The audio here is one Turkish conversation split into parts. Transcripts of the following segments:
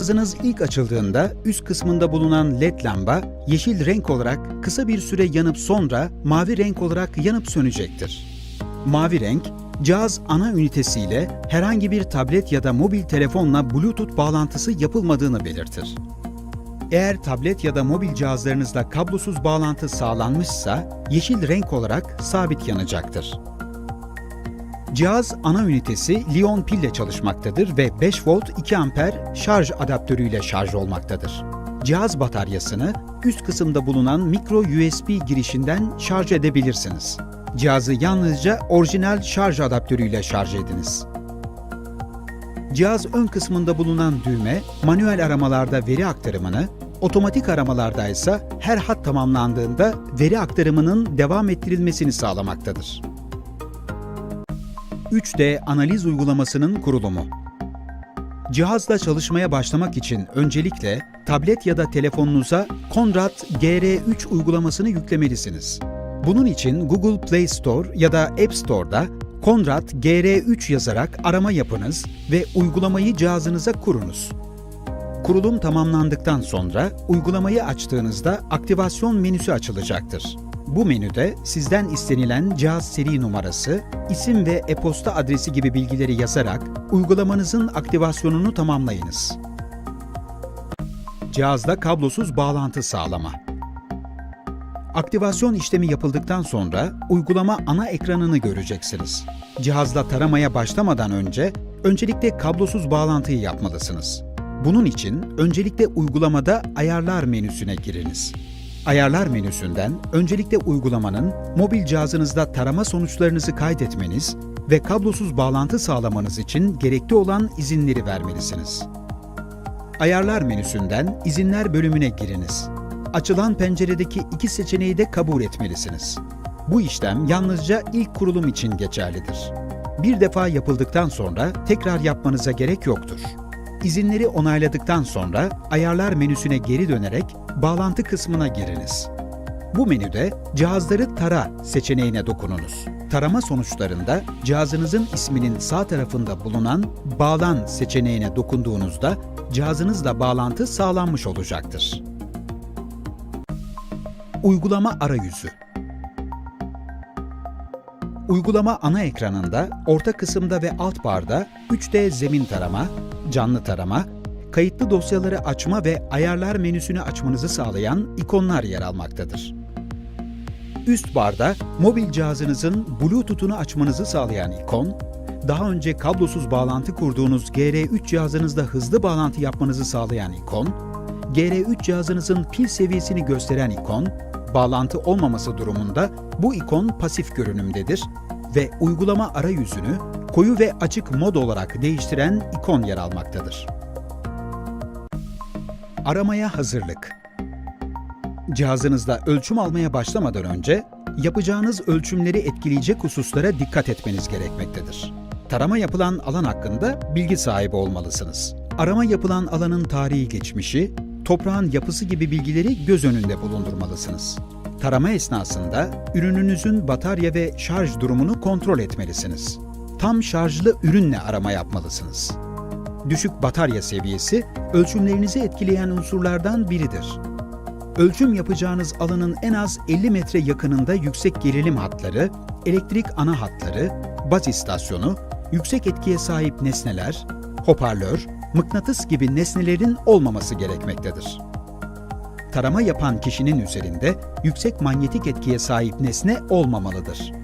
Cihazınız ilk açıldığında üst kısmında bulunan led lamba yeşil renk olarak kısa bir süre yanıp sonra mavi renk olarak yanıp sönecektir. Mavi renk, cihaz ana ünitesiyle herhangi bir tablet ya da mobil telefonla Bluetooth bağlantısı yapılmadığını belirtir. Eğer tablet ya da mobil cihazlarınızla kablosuz bağlantı sağlanmışsa yeşil renk olarak sabit yanacaktır. Cihaz ana ünitesi Lion pille çalışmaktadır ve 5 volt 2 amper şarj adaptörüyle şarj olmaktadır. Cihaz bataryasını üst kısımda bulunan micro USB girişinden şarj edebilirsiniz. Cihazı yalnızca orijinal şarj adaptörüyle şarj ediniz. Cihaz ön kısmında bulunan düğme manuel aramalarda veri aktarımını, otomatik aramalarda ise her hat tamamlandığında veri aktarımının devam ettirilmesini sağlamaktadır. 3D analiz uygulamasının kurulumu. Cihazla çalışmaya başlamak için öncelikle tablet ya da telefonunuza Conrad GR3 uygulamasını yüklemelisiniz. Bunun için Google Play Store ya da App Store'da Conrad GR3 yazarak arama yapınız ve uygulamayı cihazınıza kurunuz. Kurulum tamamlandıktan sonra uygulamayı açtığınızda aktivasyon menüsü açılacaktır. Bu menüde sizden istenilen cihaz seri numarası, isim ve e-posta adresi gibi bilgileri yazarak uygulamanızın aktivasyonunu tamamlayınız. Cihazla kablosuz bağlantı sağlama. Aktivasyon işlemi yapıldıktan sonra uygulama ana ekranını göreceksiniz. Cihazla taramaya başlamadan önce öncelikle kablosuz bağlantıyı yapmalısınız. Bunun için öncelikle uygulamada ayarlar menüsüne giriniz. Ayarlar menüsünden öncelikle uygulamanın mobil cihazınızda tarama sonuçlarınızı kaydetmeniz ve kablosuz bağlantı sağlamanız için gerekli olan izinleri vermelisiniz. Ayarlar menüsünden izinler bölümüne giriniz. Açılan penceredeki iki seçeneği de kabul etmelisiniz. Bu işlem yalnızca ilk kurulum için geçerlidir. Bir defa yapıldıktan sonra tekrar yapmanıza gerek yoktur. İzinleri onayladıktan sonra ayarlar menüsüne geri dönerek bağlantı kısmına giriniz. Bu menüde cihazları tara seçeneğine dokununuz. Tarama sonuçlarında cihazınızın isminin sağ tarafında bulunan bağlan seçeneğine dokunduğunuzda cihazınızla bağlantı sağlanmış olacaktır. Uygulama arayüzü Uygulama ana ekranında orta kısımda ve alt barda 3D zemin tarama, canlı tarama, kayıtlı dosyaları açma ve ayarlar menüsünü açmanızı sağlayan ikonlar yer almaktadır. Üst barda mobil cihazınızın Bluetooth'unu açmanızı sağlayan ikon, daha önce kablosuz bağlantı kurduğunuz GR3 cihazınızda hızlı bağlantı yapmanızı sağlayan ikon, GR3 cihazınızın pil seviyesini gösteren ikon, bağlantı olmaması durumunda bu ikon pasif görünümdedir ve uygulama arayüzünü koyu ve açık mod olarak değiştiren ikon yer almaktadır. Aramaya hazırlık. Cihazınızda ölçüm almaya başlamadan önce yapacağınız ölçümleri etkileyecek hususlara dikkat etmeniz gerekmektedir. Tarama yapılan alan hakkında bilgi sahibi olmalısınız. Arama yapılan alanın tarihi geçmişi, toprağın yapısı gibi bilgileri göz önünde bulundurmalısınız. Tarama esnasında ürününüzün batarya ve şarj durumunu kontrol etmelisiniz. Tam şarjlı ürünle arama yapmalısınız. Düşük batarya seviyesi ölçümlerinizi etkileyen unsurlardan biridir. Ölçüm yapacağınız alanın en az 50 metre yakınında yüksek gerilim hatları, elektrik ana hatları, baz istasyonu, yüksek etkiye sahip nesneler, hoparlör, mıknatıs gibi nesnelerin olmaması gerekmektedir. Tarama yapan kişinin üzerinde yüksek manyetik etkiye sahip nesne olmamalıdır.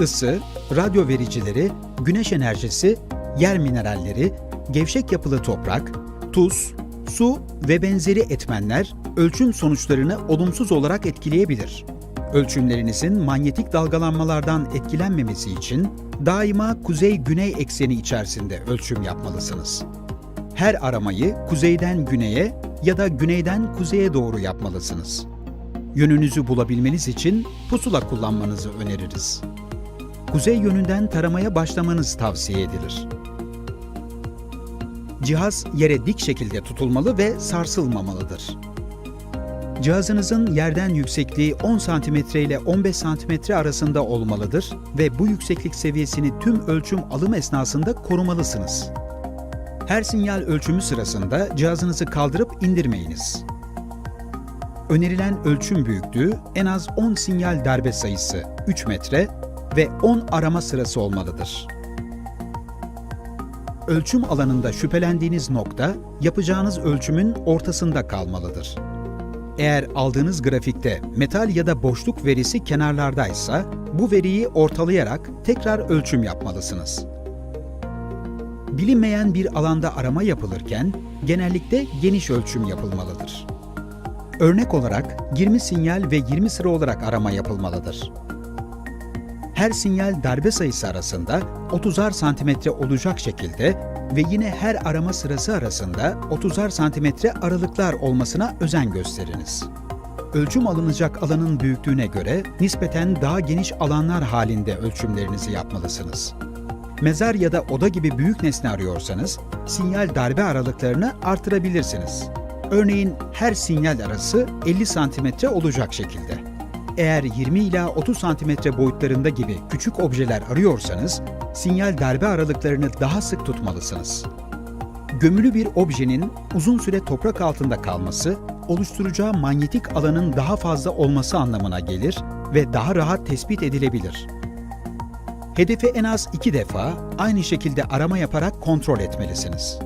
Isı, radyo vericileri, güneş enerjisi, yer mineralleri, gevşek yapılı toprak, tuz, su ve benzeri etmenler ölçüm sonuçlarını olumsuz olarak etkileyebilir. Ölçümlerinizin manyetik dalgalanmalardan etkilenmemesi için daima kuzey-güney ekseni içerisinde ölçüm yapmalısınız. Her aramayı kuzeyden güneye ya da güneyden kuzeye doğru yapmalısınız. Yönünüzü bulabilmeniz için pusula kullanmanızı öneririz. Kuzey yönünden taramaya başlamanız tavsiye edilir. Cihaz yere dik şekilde tutulmalı ve sarsılmamalıdır. Cihazınızın yerden yüksekliği 10 cm ile 15 cm arasında olmalıdır ve bu yükseklik seviyesini tüm ölçüm alım esnasında korumalısınız. Her sinyal ölçümü sırasında cihazınızı kaldırıp indirmeyiniz. Önerilen ölçüm büyüklüğü en az 10 sinyal darbe sayısı 3 metre ve 10 arama sırası olmalıdır. Ölçüm alanında şüphelendiğiniz nokta yapacağınız ölçümün ortasında kalmalıdır. Eğer aldığınız grafikte metal ya da boşluk verisi kenarlardaysa bu veriyi ortalayarak tekrar ölçüm yapmalısınız. Bilinmeyen bir alanda arama yapılırken genellikle geniş ölçüm yapılmalıdır. Örnek olarak 20 sinyal ve 20 sıra olarak arama yapılmalıdır. Her sinyal darbe sayısı arasında 30'ar santimetre olacak şekilde ve yine her arama sırası arasında 30'ar santimetre aralıklar olmasına özen gösteriniz. Ölçüm alınacak alanın büyüklüğüne göre nispeten daha geniş alanlar halinde ölçümlerinizi yapmalısınız. Mezar ya da oda gibi büyük nesne arıyorsanız sinyal darbe aralıklarını artırabilirsiniz. Örneğin her sinyal arası 50 santimetre olacak şekilde. Eğer 20 ila 30 santimetre boyutlarında gibi küçük objeler arıyorsanız sinyal darbe aralıklarını daha sık tutmalısınız. Gömülü bir objenin uzun süre toprak altında kalması, oluşturacağı manyetik alanın daha fazla olması anlamına gelir ve daha rahat tespit edilebilir. Hedefi en az iki defa aynı şekilde arama yaparak kontrol etmelisiniz.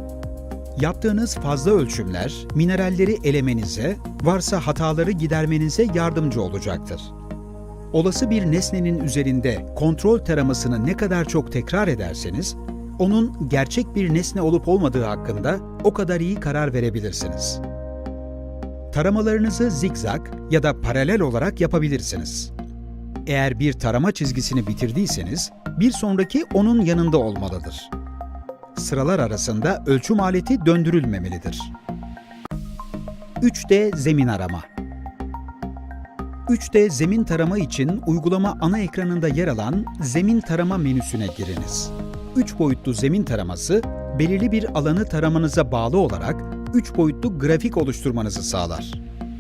Yaptığınız fazla ölçümler mineralleri elemenize, varsa hataları gidermenize yardımcı olacaktır. Olası bir nesnenin üzerinde kontrol taramasını ne kadar çok tekrar ederseniz, onun gerçek bir nesne olup olmadığı hakkında o kadar iyi karar verebilirsiniz. Taramalarınızı zigzag ya da paralel olarak yapabilirsiniz. Eğer bir tarama çizgisini bitirdiyseniz, bir sonraki onun yanında olmalıdır. Sıralar arasında ölçüm aleti döndürülmemelidir. 3D zemin arama 3D zemin tarama için uygulama ana ekranında yer alan zemin tarama menüsüne giriniz. 3 boyutlu zemin taraması, belirli bir alanı taramanıza bağlı olarak 3 boyutlu grafik oluşturmanızı sağlar.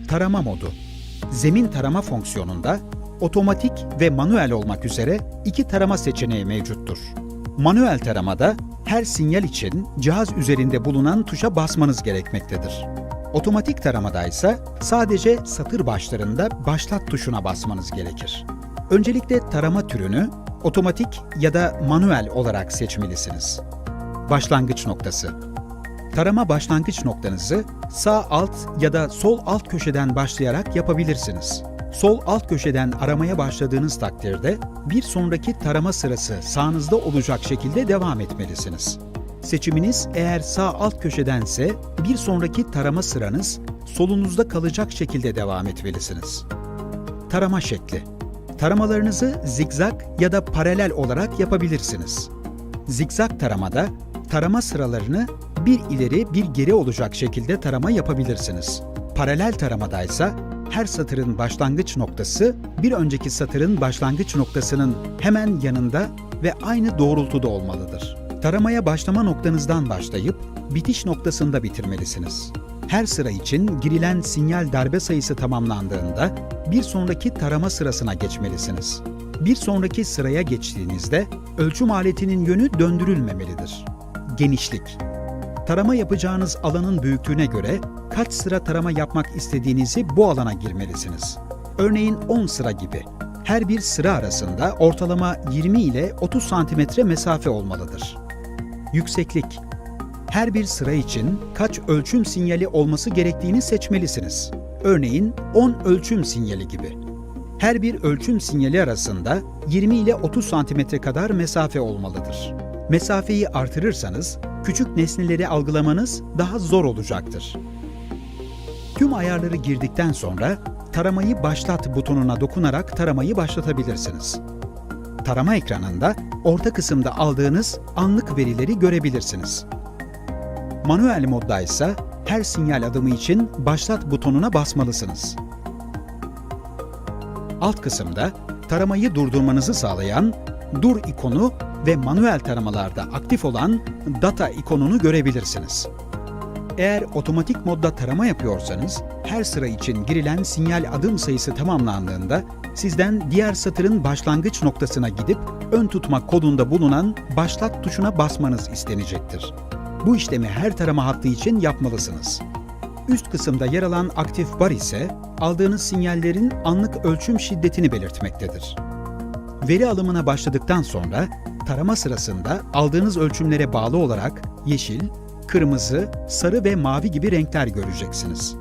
Tarama modu Zemin tarama fonksiyonunda otomatik ve manuel olmak üzere iki tarama seçeneği mevcuttur. Manuel taramada her sinyal için cihaz üzerinde bulunan tuşa basmanız gerekmektedir. Otomatik taramada ise sadece satır başlarında başlat tuşuna basmanız gerekir. Öncelikle tarama türünü otomatik ya da manuel olarak seçmelisiniz. Başlangıç noktası. Tarama başlangıç noktanızı sağ alt ya da sol alt köşeden başlayarak yapabilirsiniz. Sol alt köşeden aramaya başladığınız takdirde bir sonraki tarama sırası sağınızda olacak şekilde devam etmelisiniz. Seçiminiz eğer sağ alt köşedense bir sonraki tarama sıranız solunuzda kalacak şekilde devam etmelisiniz. Tarama şekli. Taramalarınızı zigzag ya da paralel olarak yapabilirsiniz. Zigzag taramada tarama sıralarını bir ileri bir geri olacak şekilde tarama yapabilirsiniz. Paralel taramada ise her satırın başlangıç noktası bir önceki satırın başlangıç noktasının hemen yanında ve aynı doğrultuda olmalıdır. Taramaya başlama noktanızdan başlayıp bitiş noktasında bitirmelisiniz. Her sıra için girilen sinyal darbe sayısı tamamlandığında bir sonraki tarama sırasına geçmelisiniz. Bir sonraki sıraya geçtiğinizde ölçüm aletinin yönü döndürülmemelidir. Genişlik Tarama yapacağınız alanın büyüklüğüne göre kaç sıra tarama yapmak istediğinizi bu alana girmelisiniz. Örneğin 10 sıra gibi. Her bir sıra arasında ortalama 20 ile 30 santimetre mesafe olmalıdır. Yükseklik Her bir sıra için kaç ölçüm sinyali olması gerektiğini seçmelisiniz. Örneğin 10 ölçüm sinyali gibi. Her bir ölçüm sinyali arasında 20 ile 30 santimetre kadar mesafe olmalıdır. Mesafeyi artırırsanız küçük nesneleri algılamanız daha zor olacaktır. Tüm ayarları girdikten sonra taramayı başlat butonuna dokunarak taramayı başlatabilirsiniz. Tarama ekranında orta kısımda aldığınız anlık verileri görebilirsiniz. Manuel modda ise her sinyal adımı için başlat butonuna basmalısınız. Alt kısımda taramayı durdurmanızı sağlayan dur ikonu ve manuel taramalarda aktif olan data ikonunu görebilirsiniz. Eğer otomatik modda tarama yapıyorsanız, her sıra için girilen sinyal adım sayısı tamamlandığında sizden diğer satırın başlangıç noktasına gidip ön tutma kodunda bulunan başlat tuşuna basmanız istenecektir. Bu işlemi her tarama hattı için yapmalısınız. Üst kısımda yer alan aktif bar ise aldığınız sinyallerin anlık ölçüm şiddetini belirtmektedir. Veri alımına başladıktan sonra tarama sırasında aldığınız ölçümlere bağlı olarak yeşil, kırmızı, sarı ve mavi gibi renkler göreceksiniz.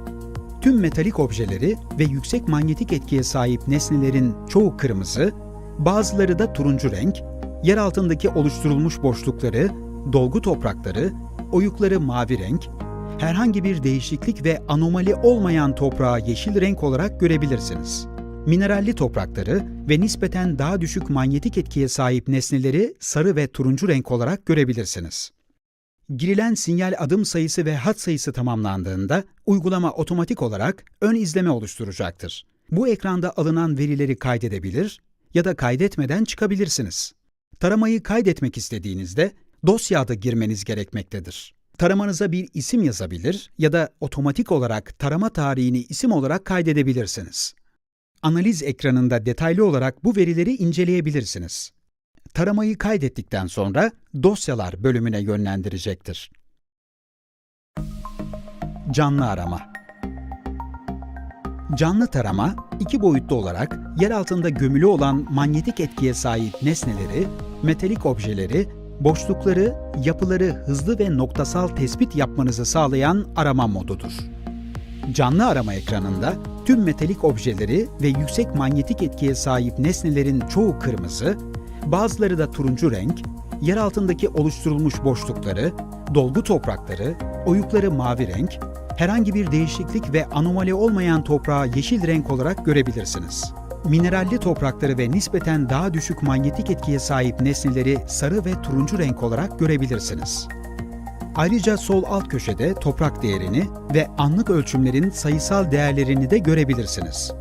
Tüm metalik objeleri ve yüksek manyetik etkiye sahip nesnelerin çoğu kırmızı, bazıları da turuncu renk, yer altındaki oluşturulmuş boşlukları, dolgu toprakları, oyukları mavi renk, herhangi bir değişiklik ve anomali olmayan toprağı yeşil renk olarak görebilirsiniz. Mineralli toprakları ve nispeten daha düşük manyetik etkiye sahip nesneleri sarı ve turuncu renk olarak görebilirsiniz. Girilen sinyal adım sayısı ve hat sayısı tamamlandığında uygulama otomatik olarak ön izleme oluşturacaktır. Bu ekranda alınan verileri kaydedebilir ya da kaydetmeden çıkabilirsiniz. Taramayı kaydetmek istediğinizde dosya adı girmeniz gerekmektedir. Taramanıza bir isim yazabilir ya da otomatik olarak tarama tarihini isim olarak kaydedebilirsiniz. Analiz ekranında detaylı olarak bu verileri inceleyebilirsiniz. Taramayı kaydettikten sonra dosyalar bölümüne yönlendirecektir. Canlı arama Canlı tarama, iki boyutlu olarak yer altında gömülü olan manyetik etkiye sahip nesneleri, metalik objeleri, boşlukları, yapıları hızlı ve noktasal tespit yapmanızı sağlayan arama modudur. Canlı arama ekranında tüm metalik objeleri ve yüksek manyetik etkiye sahip nesnelerin çoğu kırmızı, bazıları da turuncu renk, yer altındaki oluşturulmuş boşlukları, dolgu toprakları, oyukları mavi renk, herhangi bir değişiklik ve anomali olmayan toprağı yeşil renk olarak görebilirsiniz. Mineralli toprakları ve nispeten daha düşük manyetik etkiye sahip nesneleri sarı ve turuncu renk olarak görebilirsiniz. Ayrıca sol alt köşede toprak değerini ve anlık ölçümlerin sayısal değerlerini de görebilirsiniz.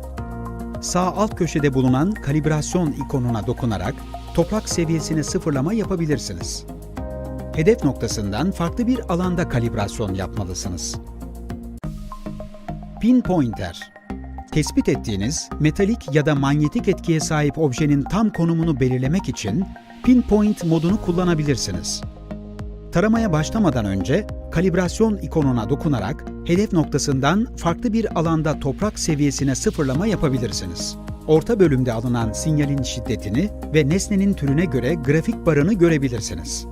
Sağ alt köşede bulunan kalibrasyon ikonuna dokunarak toprak seviyesini sıfırlama yapabilirsiniz. Hedef noktasından farklı bir alanda kalibrasyon yapmalısınız. Pinpointer Tespit ettiğiniz metalik ya da manyetik etkiye sahip objenin tam konumunu belirlemek için pinpoint modunu kullanabilirsiniz. Taramaya başlamadan önce kalibrasyon ikonuna dokunarak hedef noktasından farklı bir alanda toprak seviyesine sıfırlama yapabilirsiniz. Orta bölümde alınan sinyalin şiddetini ve nesnenin türüne göre grafik barını görebilirsiniz.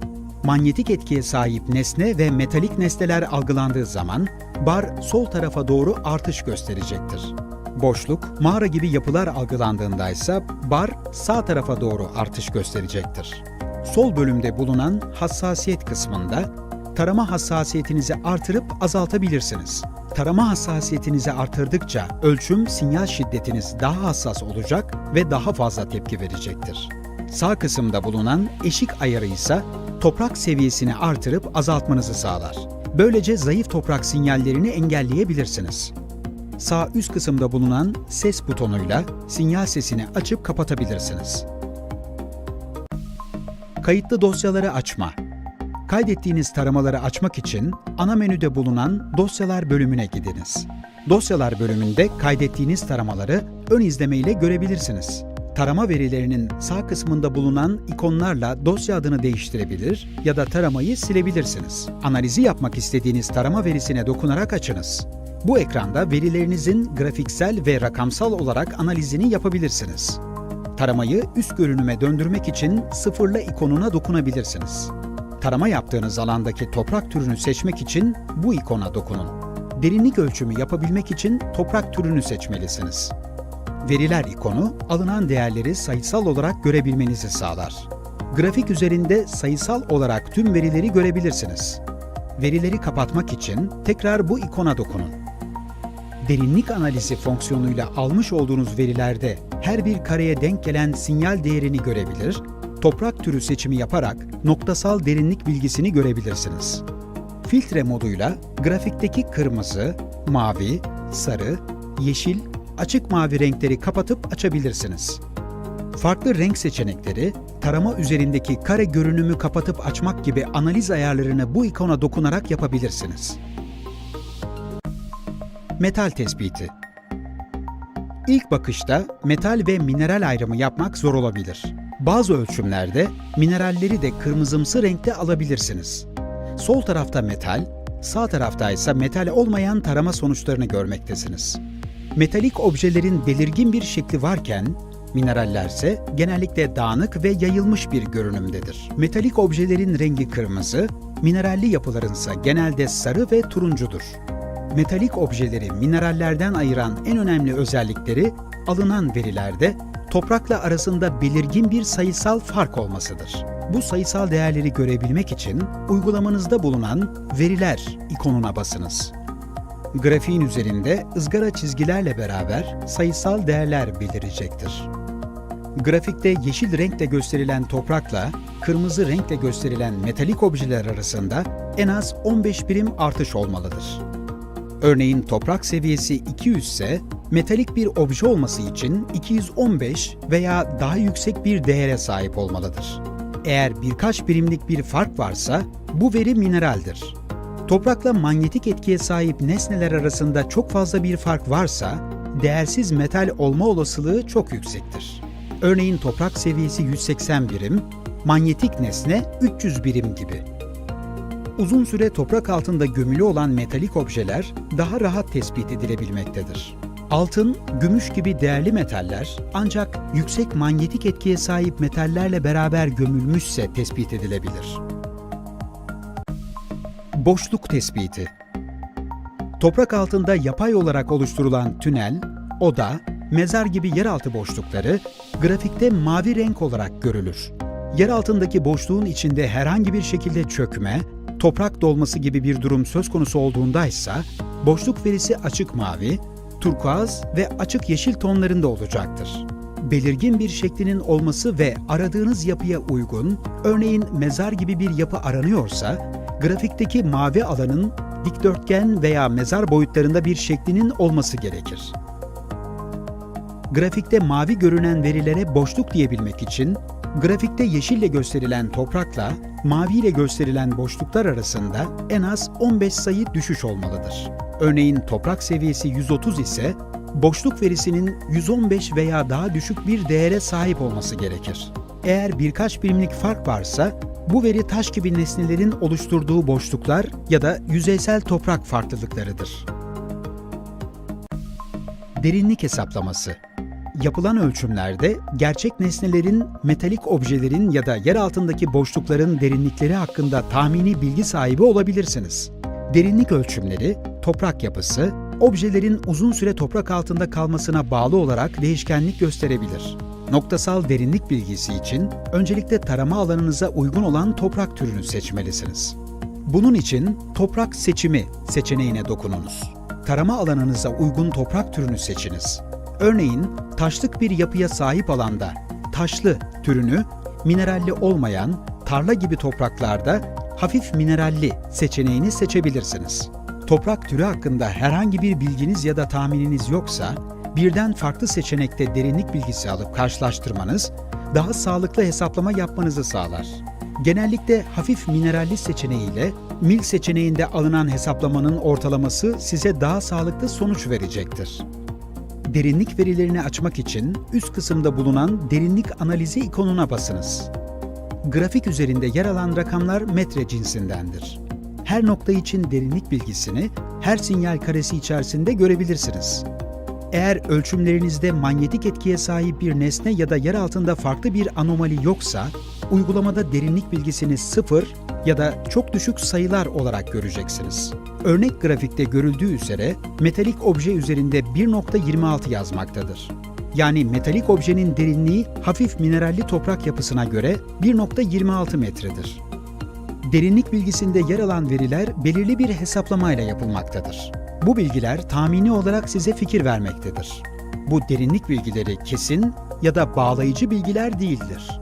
Manyetik etkiye sahip nesne ve metalik nesneler algılandığı zaman bar sol tarafa doğru artış gösterecektir. Boşluk, mağara gibi yapılar algılandığında ise bar sağ tarafa doğru artış gösterecektir. Sol bölümde bulunan hassasiyet kısmında tarama hassasiyetinizi artırıp azaltabilirsiniz. Tarama hassasiyetinizi artırdıkça ölçüm sinyal şiddetiniz daha hassas olacak ve daha fazla tepki verecektir. Sağ kısımda bulunan eşik ayarı ise toprak seviyesini artırıp azaltmanızı sağlar. Böylece zayıf toprak sinyallerini engelleyebilirsiniz. Sağ üst kısımda bulunan ses butonuyla sinyal sesini açıp kapatabilirsiniz. Kayıtlı dosyaları açma. Kaydettiğiniz taramaları açmak için ana menüde bulunan Dosyalar bölümüne gidiniz. Dosyalar bölümünde kaydettiğiniz taramaları ön izleme ile görebilirsiniz. Tarama verilerinin sağ kısmında bulunan ikonlarla dosya adını değiştirebilir ya da taramayı silebilirsiniz. Analizi yapmak istediğiniz tarama verisine dokunarak açınız. Bu ekranda verilerinizin grafiksel ve rakamsal olarak analizini yapabilirsiniz. Taramayı üst görünüme döndürmek için sıfırla ikonuna dokunabilirsiniz. Tarama yaptığınız alandaki toprak türünü seçmek için bu ikona dokunun. Derinlik ölçümü yapabilmek için toprak türünü seçmelisiniz. Veriler ikonu alınan değerleri sayısal olarak görebilmenizi sağlar. Grafik üzerinde sayısal olarak tüm verileri görebilirsiniz. Verileri kapatmak için tekrar bu ikona dokunun. Derinlik analizi fonksiyonuyla almış olduğunuz verilerde her bir kareye denk gelen sinyal değerini görebilir, toprak türü seçimi yaparak noktasal derinlik bilgisini görebilirsiniz. Filtre moduyla grafikteki kırmızı, mavi, sarı, yeşil, açık mavi renkleri kapatıp açabilirsiniz. Farklı renk seçenekleri, tarama üzerindeki kare görünümü kapatıp açmak gibi analiz ayarlarını bu ikona dokunarak yapabilirsiniz. Metal tespiti İlk bakışta metal ve mineral ayrımı yapmak zor olabilir. Bazı ölçümlerde mineralleri de kırmızımsı renkte alabilirsiniz. Sol tarafta metal, sağ tarafta ise metal olmayan tarama sonuçlarını görmektesiniz. Metalik objelerin belirgin bir şekli varken, minerallerse genellikle dağınık ve yayılmış bir görünümdedir. Metalik objelerin rengi kırmızı, mineralli yapılarınsa genelde sarı ve turuncudur. Metalik objeleri minerallerden ayıran en önemli özellikleri alınan verilerde toprakla arasında belirgin bir sayısal fark olmasıdır. Bu sayısal değerleri görebilmek için uygulamanızda bulunan veriler ikonuna basınız. Grafiğin üzerinde ızgara çizgilerle beraber sayısal değerler belirecektir. Grafikte yeşil renkle gösterilen toprakla kırmızı renkle gösterilen metalik objeler arasında en az 15 birim artış olmalıdır. Örneğin toprak seviyesi 200 ise metalik bir obje olması için 215 veya daha yüksek bir değere sahip olmalıdır. Eğer birkaç birimlik bir fark varsa bu veri mineraldir. Toprakla manyetik etkiye sahip nesneler arasında çok fazla bir fark varsa değersiz metal olma olasılığı çok yüksektir. Örneğin toprak seviyesi 180 birim, manyetik nesne 300 birim gibi. Uzun süre toprak altında gömülü olan metalik objeler daha rahat tespit edilebilmektedir. Altın, gümüş gibi değerli metaller ancak yüksek manyetik etkiye sahip metallerle beraber gömülmüşse tespit edilebilir. Boşluk tespiti Toprak altında yapay olarak oluşturulan tünel, oda, mezar gibi yeraltı boşlukları grafikte mavi renk olarak görülür. Yer altındaki boşluğun içinde herhangi bir şekilde çökme, toprak dolması gibi bir durum söz konusu olduğunda ise boşluk verisi açık mavi, turkuaz ve açık yeşil tonlarında olacaktır. Belirgin bir şeklinin olması ve aradığınız yapıya uygun, örneğin mezar gibi bir yapı aranıyorsa, grafikteki mavi alanın dikdörtgen veya mezar boyutlarında bir şeklinin olması gerekir. Grafikte mavi görünen verilere boşluk diyebilmek için, grafikte yeşille gösterilen toprakla mavi ile gösterilen boşluklar arasında en az 15 sayı düşüş olmalıdır. Örneğin toprak seviyesi 130 ise boşluk verisinin 115 veya daha düşük bir değere sahip olması gerekir. Eğer birkaç birimlik fark varsa bu veri taş gibi nesnelerin oluşturduğu boşluklar ya da yüzeysel toprak farklılıklarıdır. Derinlik hesaplaması Yapılan ölçümlerde gerçek nesnelerin, metalik objelerin ya da yer altındaki boşlukların derinlikleri hakkında tahmini bilgi sahibi olabilirsiniz. Derinlik ölçümleri, toprak yapısı, objelerin uzun süre toprak altında kalmasına bağlı olarak değişkenlik gösterebilir. Noktasal derinlik bilgisi için öncelikle tarama alanınıza uygun olan toprak türünü seçmelisiniz. Bunun için toprak seçimi seçeneğine dokununuz. Tarama alanınıza uygun toprak türünü seçiniz. Örneğin taşlık bir yapıya sahip alanda taşlı türünü, mineralli olmayan tarla gibi topraklarda hafif mineralli seçeneğini seçebilirsiniz. Toprak türü hakkında herhangi bir bilginiz ya da tahmininiz yoksa, birden farklı seçenekte derinlik bilgisi alıp karşılaştırmanız, daha sağlıklı hesaplama yapmanızı sağlar. Genellikle hafif mineralli seçeneğiyle mil seçeneğinde alınan hesaplamanın ortalaması size daha sağlıklı sonuç verecektir. Derinlik verilerini açmak için üst kısımda bulunan derinlik analizi ikonuna basınız. Grafik üzerinde yer alan rakamlar metre cinsindendir. Her nokta için derinlik bilgisini her sinyal karesi içerisinde görebilirsiniz. Eğer ölçümlerinizde manyetik etkiye sahip bir nesne ya da yer altında farklı bir anomali yoksa, uygulamada derinlik bilgisini sıfır ya da çok düşük sayılar olarak göreceksiniz. Örnek grafikte görüldüğü üzere metalik obje üzerinde 1.26 yazmaktadır. Yani metalik objenin derinliği hafif mineralli toprak yapısına göre 1.26 metredir. Derinlik bilgisinde yer alan veriler belirli bir hesaplamayla yapılmaktadır. Bu bilgiler tahmini olarak size fikir vermektedir. Bu derinlik bilgileri kesin ya da bağlayıcı bilgiler değildir.